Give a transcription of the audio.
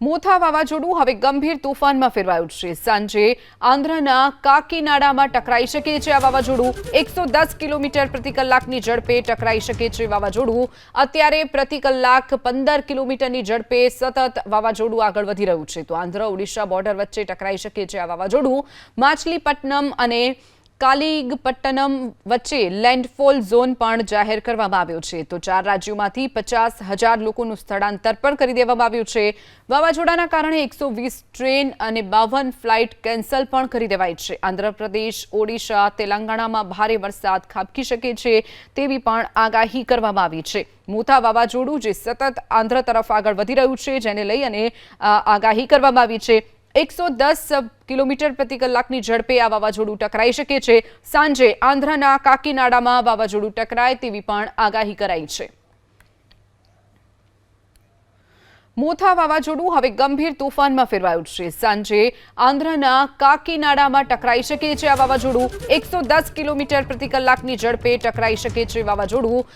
મોથા વાવાઝોડું હવે ગંભીર તોફાનમાં ફેરવાયું છે. સાંજે આંધ્રના કાકીનાડામાં ટકરાઈ શકે છે આ વાવાઝોડું. એકસો દસ કિલોમીટર પ્રતિ કલાકની ઝડપે ટકરાઈ શકે છે વાવાઝોડું. અત્યારે પ્રતિ કલાક પંદર કિલોમીટરની ઝડપે સતત વાવાઝોડું આગળ વધી રહ્યું છે. તો આંધ્ર ઓડિશા બોર્ડર વચ્ચે ટકરાઈ શકે છે આ વાવાઝોડું. માછલીપટ્ટનમ અને કાલિગપટ્ટનમ વચ્ચે લેન્ડફોલ ઝોન પણ જાહેર કરવામાં આવ્યો છે. તો ચાર રાજ્યોમાંથી પચાસ હજાર લોકોનું સ્થળાંતર પણ કરી દેવામાં આવ્યું છે. વાવાઝોડાના કારણે એકસો વીસ ટ્રેન અને બાવન ફ્લાઇટ કેન્સલ પણ કરી દેવાઈ છે. આંધ્રપ્રદેશ, ઓડિશા, તેલંગાણામાં ભારે વરસાદ ખાબકી શકે છે તેવી પણ આગાહી કરવામાં આવી છે. મોથા વાવાઝોડું જે સતત આંધ્ર તરફ આગળ વધી રહ્યું છે, જેને લઈ અને આગાહી કરવામાં આવી છે. એકસો દસ કિલોમીટર પ્રતિ કલાકની ઝડપે આ વાવાઝોડું ટકરાઈ શકે છે. સાંજે આંધ્રના કાકીનાડામાં વાવાઝોડું ટકરાય તેવી પણ આગાહી કરાઈ છે. મોથા વાવાઝોડું હવે ગંભીર તોફાનમાં ફેરવાયું છે. સાંજે આંધ્રના કાકીનાડામાં ટકરાઈ શકે છે આ વાવાઝોડું. એકસો કિલોમીટર પ્રતિ કલાકની ઝડપે ટકરાઈ શકે છે વાવાઝોડું.